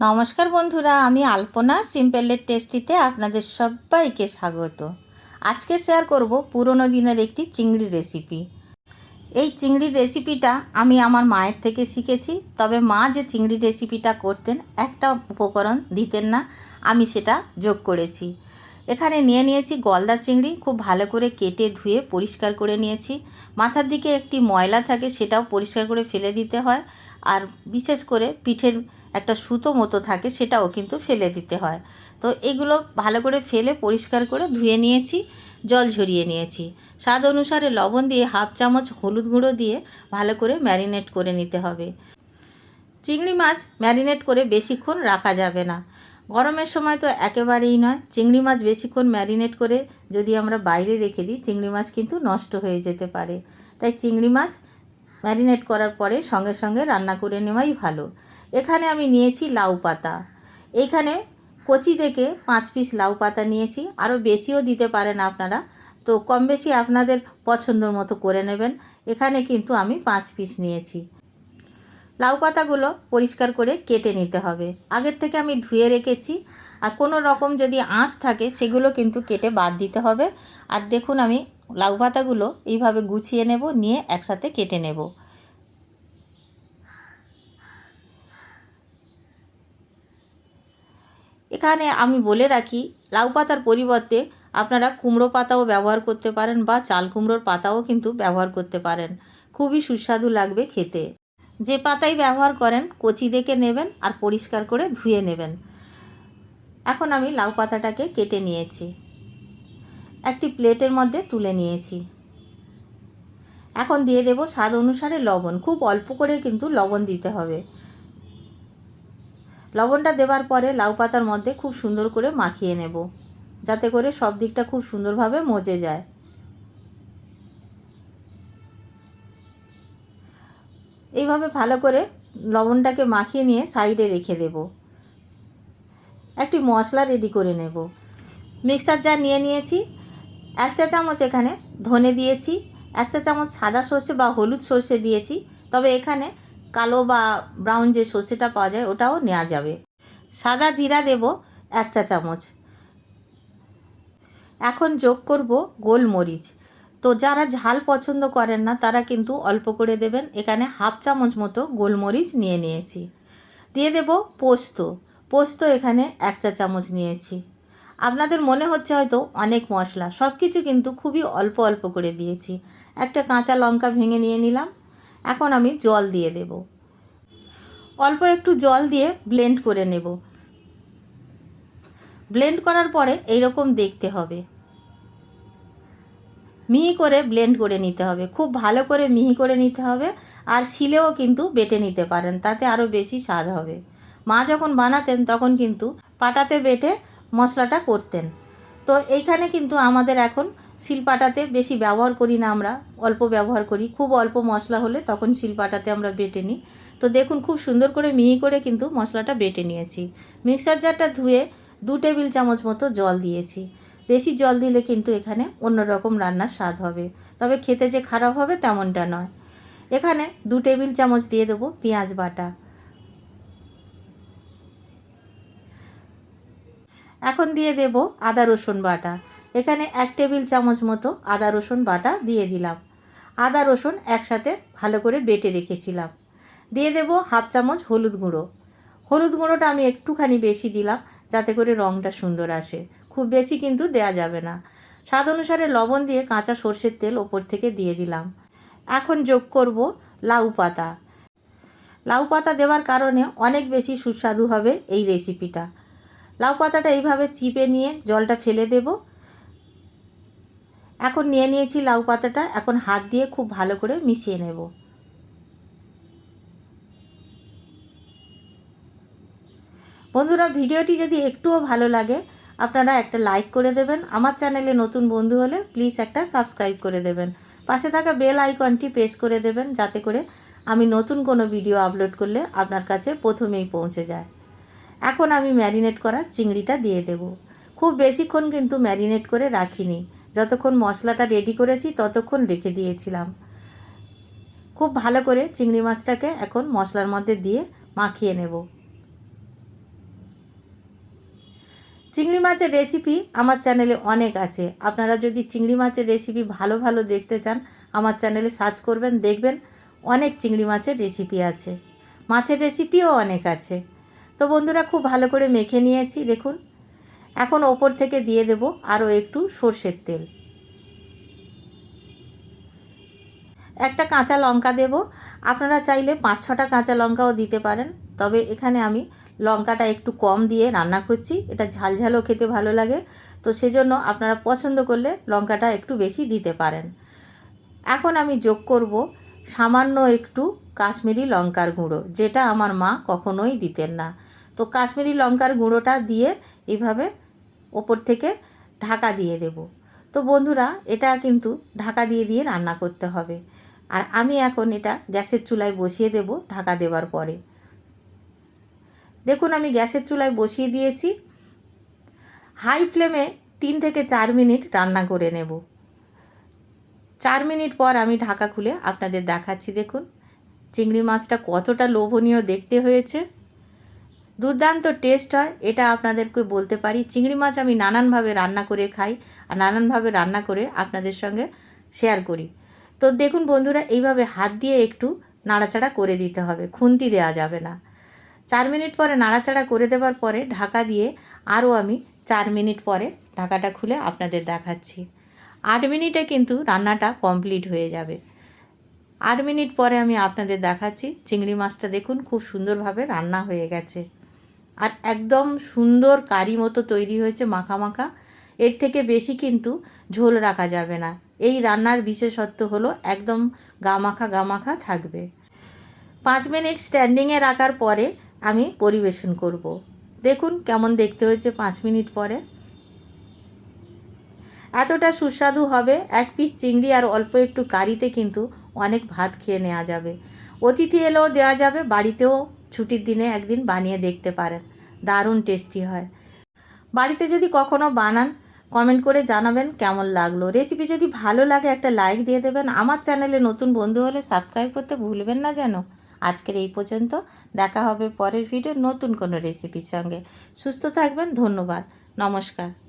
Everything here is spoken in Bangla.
নমস্কার বন্ধুরা, আমি আলপনা সিম্পলের টেস্টিতে আপনাদের সবাইকে স্বাগত। আজকে শেয়ার করব পুরনো দিনের একটি চিংড়ি রেসিপি এই চিংড়ির রেসিপিটা আমি আমার মায়ের থেকে শিখেছি, তবে মা যে চিংড়ি রেসিপিটা করতেন, একটা উপকরণ দিতেন না, আমি সেটা যোগ করেছি। এখানে নিয়ে নিয়েছি গলদা চিংড়ি, খুব ভালো করে কেটে ধুয়ে পরিষ্কার করে নিয়েছি। মাথার দিকে একটি ময়লা থাকে, সেটাও পরিষ্কার করে ফেলে দিতে হয়। আর বিশেষ করে পিঠের একটা সুতো মতো থাকে, সেটাও কিন্তু ফেলে দিতে হয়। তো এগুলো ভালো করে ফেলে পরিষ্কার করে ধুয়ে নিয়েছি, জল ঝরিয়ে নিয়েছি। স্বাদ অনুসারে লবণ দিয়ে হাফ চামচ হলুদ গুঁড়ো দিয়ে ভালো করে ম্যারিনেট করে নিতে হবে। চিংড়ি মাছ ম্যারিনেট করে বেশিক্ষণ রাখা যাবে না। গরমের সময় তো একেবারেই নয়, চিংড়ি মাছ বেশিক্ষণ ম্যারিনেট করে যদি আমরা বাইরে রেখে দিই, চিংড়ি মাছ কিন্তু নষ্ট হয়ে যেতে পারে। তাই চিংড়ি মাছ ম্যারিনেট করার পরে সঙ্গে সঙ্গে রান্না করে নেওয়াই ভালো। এখানে আমি নিয়েছি লাউ পাতা। এইখানে কচি থেকে পাঁচ পিস লাউ পাতা নিয়েছি। আরও বেশিও দিতে পারেন আপনারা। তো কম বেশি আপনাদের পছন্দর মতো করে নেবেন। এখানে কিন্তু আমি পাঁচ পিস নিয়েছি। লাউ পাতাগুলো পরিষ্কার করে কেটে নিতে হবে। আগের থেকে আমি ধুয়ে রেখেছি। আর কোনো রকম যদি আঁশ থাকে, সেগুলো কিন্তু কেটে বাদ দিতে হবে। আর দেখুন আমি লাউ পাতাগুলো এইভাবে গুছিয়ে নেব, নিয়ে একসাথে কেটে নেব। এখানে আমি বলে রাখি, লাউ পাতার পরিবর্তে আপনারা কুমড়ো পাতাও ব্যবহার করতে পারেন বা চাল কুমড়োর পাতাও কিন্তু ব্যবহার করতে পারেন। খুবই সুস্বাদু লাগবে খেতে। যে পাতাই ব্যবহার করেন, কচি দেখে নেবেন আর পরিষ্কার করে ধুয়ে নেবেন। এখন আমি লাউ পাতাটাকে কেটে নিয়েছি। একটি প্লেটের মধ্যে তুলে নিয়েছি। এখন দিয়ে দেব স্বাদ অনুসারে লবণ। খুব অল্প করে কিন্তু লবণ দিতে হবে। লবণটা দেওয়ার পরে লাউ পাতার মধ্যে খুব সুন্দর করে মাখিয়ে নেব, যাতে করে সব দিকটা খুব সুন্দরভাবে মজে যায়। এইভাবে ভালো করে লবণটাকে মাখিয়ে নিয়ে সাইডে রেখে দেব। একটি মশলা রেডি করে নেব। মিক্সার জার নিয়ে নিয়েছি। এক চা চামচ এখানে ধনে দিয়েছি, এক চা চামচ সাদা সর্ষে বা হলুদ সর্ষে দিয়েছি। তবে এখানে কালো বা ব্রাউন যে সর্ষেটা পাওয়া যায়, ওটাও নেওয়া যাবে। সাদা জিরা দেব এক চা চামচ। এখন যোগ করব গোলমরিচ। তো যারা ঝাল পছন্দ করেন না, তারা কিন্তু অল্প করে দেবেন। এখানে হাফ চামচ মতো গোলমরিচ নিয়ে নিয়েছি। দিয়ে দেব পোস্ত। পোস্ত এখানে এক চা চামচ নিয়েছি। আপনাদের মনে হচ্ছে হয়তো অনেক মশলা সব কিছু কিন্তু খুবই অল্প অল্প করে দিয়েছি। একটা কাঁচা লঙ্কা ভেঙে নিয়ে নিলাম। এখন আমি জল দিয়ে দেব। অল্প একটু জল দিয়ে ব্লেন্ড করে নেব। ব্লেন্ড করার পরে এইরকম দেখতে হবে। মিহি করে ব্লেন্ড করে নিতে হবে। খুব ভালো করে মিহি করে নিতে হবে আর শিলেও কিন্তু বেটে নিতে পারেন, তাতে আরও বেশি স্বাদ হবে। মা যখন বানাতেন তখন কিন্তু পাটাতে বেটে মশলাটা করতেন। তো এইখানে কিন্তু আমাদের এখন শিলপাটাতে বেশি ব্যবহার করি না আমরা, অল্প ব্যবহার করি। খুব অল্প মশলা হলে তখন শিলপাটাতে আমরা বেটে নিই। তো দেখুন খুব সুন্দর করে মিহি করে কিন্তু মশলাটা বেটে নিয়েছি। মিক্সার জারটা ধুয়ে দু টেবিল চামচ মতো জল দিয়েছি। বেশি জল দিলে কিন্তু এখানে অন্যরকম রান্নার স্বাদ হবে। তবে খেতে যে খারাপ হবে তেমনটা নয়। এখানে দু টেবিল চামচ দিয়ে দেবো পেঁয়াজ বাটা। এখন দিয়ে দেব আদা রসুন বাটা। এখানে এক টেবিল চামচ মতো আদা রসুন বাটা দিয়ে দিলাম। আদা রসুন একসাথে ভালো করে বেটে রেখেছিলাম। দিয়ে দেব হাফ চামচ হলুদ গুঁড়ো। হলুদ গুঁড়োটা আমি একটুখানি বেশি দিলাম যাতে করে রঙটা সুন্দর আসে। খুব বেশি কিন্তু দেয়া যাবে না। স্বাদ অনুসারে লবণ দিয়ে কাঁচা সর্ষের তেল ওপর থেকে দিয়ে দিলাম। এখন যোগ করব লাউ পাতা। লাউ পাতা দেওয়ার কারণে অনেক বেশি সুস্বাদু হবে এই রেসিপিটা লাউ পাতাটা এইভাবে চিপে নিয়ে জলটা ফেলে দেব। এখন নিয়ে নিয়েছি লাউ পাতাটা, এখন হাত দিয়ে খুব ভালো করে মিশিয়ে নেব। বন্ধুরা, ভিডিওটি যদি একটুও ভালো লাগে, আপনারা একটা লাইক করে দেবেন। আমার চ্যানেলে নতুন বন্ধু হলে প্লিজ একটা সাবস্ক্রাইব করে দেবেন। পাশে থাকা বেল আইকনটি প্রেস করে দেবেন, যাতে করে আমি নতুন কোনো ভিডিও আপলোড করলে আপনার কাছে প্রথমেই পৌঁছে যায়। এখন আমি ম্যারিনেট করা চিংড়িটা দিয়ে দেব। খুব বেশিক্ষণ কিন্তু ম্যারিনেট করে রাখিনি। যতক্ষণ মশলাটা রেডি করেছি, ততক্ষণ রেখে দিয়েছিলাম। খুব ভালো করে চিংড়ি মাছটাকে এখন মশলার মধ্যে দিয়ে মাখিয়ে নেব। চিংড়ি মাছের রেসিপি আমার চ্যানেলে অনেক আছে। আপনারা যদি চিংড়ি মাছের রেসিপি ভালো ভালো দেখতে চান, আমার চ্যানেলে সার্চ করবেন, দেখবেন অনেক চিংড়ি মাছের রেসিপি আছে। মাছের রেসিপিও অনেক আছে। তো বন্ধুরা, খুব ভালো করে মেখে নিয়েছি, দেখুন। এখন ওপর থেকে দিয়ে দেব আরও একটু সর্ষের তেল। একটা কাঁচা লঙ্কা দেব। আপনারা চাইলে পাঁচ ছটা কাঁচা লঙ্কাও দিতে পারেন, তবে এখানে আমি লঙ্কাটা একটু কম দিয়ে রান্না করছি। এটা ঝালঝালও খেতে ভালো লাগে, তো সেজন্য আপনারা পছন্দ করলে লঙ্কাটা একটু বেশি দিতে পারেন। এখন আমি যোগ করব সামান্য একটু কাশ্মীরি লঙ্কার গুঁড়ো, যেটা আমার মা কখনোই দিতেন না। তো কাশ্মীরি লঙ্কার গুঁড়োটা দিয়ে এইভাবে ওপর থেকে ঢাকা দিয়ে দেব। তো বন্ধুরা, এটা কিন্তু ঢাকা দিয়ে দিয়ে রান্না করতে হবে। আর আমি এখন এটা গ্যাসের চুলায় বসিয়ে দেব ঢাকা দেওয়ার পরে। দেখুন, আমি গ্যাসের চুলায় বসিয়ে দিয়েছি। হাই ফ্লেমে তিন থেকে চার মিনিট রান্না করে নেব। চার মিনিট পর আমি ঢাকা খুলে আপনাদের দেখাচ্ছি। দেখুন, চিংড়ি মাছটা কতটা লোভনীয় দেখতে হয়েছে। দুর্দান্ত টেস্ট হয়, এটা আপনাদেরকে বলতে পারি। চিংড়ি মাছ আমি নানানভাবে রান্না করে খাই আর নানানভাবে রান্না করে আপনাদের সঙ্গে শেয়ার করি। তো দেখুন বন্ধুরা, এইভাবে হাত দিয়ে একটু নাড়াচাড়া করে দিতে হবে, খুন্তি দেওয়া যাবে না। চার মিনিট পরে নাড়াচাড়া করে দেওয়ার পরে ঢাকা দিয়ে আরও আমি চার মিনিট পরে ঢাকাটা খুলে আপনাদের দেখাচ্ছি। আট মিনিটে কিন্তু রান্নাটা কমপ্লিট হয়ে যাবে। আট মিনিট পরে আমি আপনাদের দেখাচ্ছি, চিংড়ি মাছটা দেখুন খুব সুন্দরভাবে রান্না হয়ে গেছে। আর একদম সুন্দর কারি মতো তৈরি হয়েছে মাখা মাখা। এর থেকে বেশি কিন্তু ঝোল রাখা যাবে না। এই রান্নার বিশেষত্ব হলো একদম গামাখা গামাখা থাকবে। পাঁচ মিনিট স্ট্যান্ডিংয়ে রাখার পরে আমি পরিবেশন করব। দেখুন কেমন দেখতে হয়েছে পাঁচ মিনিট পরে। এতটা সুস্বাদু হবে, এক পিস চিংড়ি আর অল্প একটু কারিতে কিন্তু অনেক ভাত খেয়ে নেওয়া যাবে। অতিথি এলেও দেওয়া যাবে, বাড়িতেও ছুটির দিনে একদিন বানিয়ে দেখতে পারেন। দারুণ টেস্টি হয়। বাড়িতে যদি কখনো বানান কমেন্ট করে জানাবেন কেমন লাগল। রেসিপি যদি ভালো লাগে একটা লাইক দিয়ে দেবেন। আমার চ্যানেলে নতুন বন্ধু হলে সাবস্ক্রাইব করতে ভুলবেন না যেন। আজকের এই পর্যন্ত। দেখা হবে পরের ভিডিও নতুন কোনো রেসিপির সঙ্গে। সুস্থ থাকবেন। ধন্যবাদ। নমস্কার।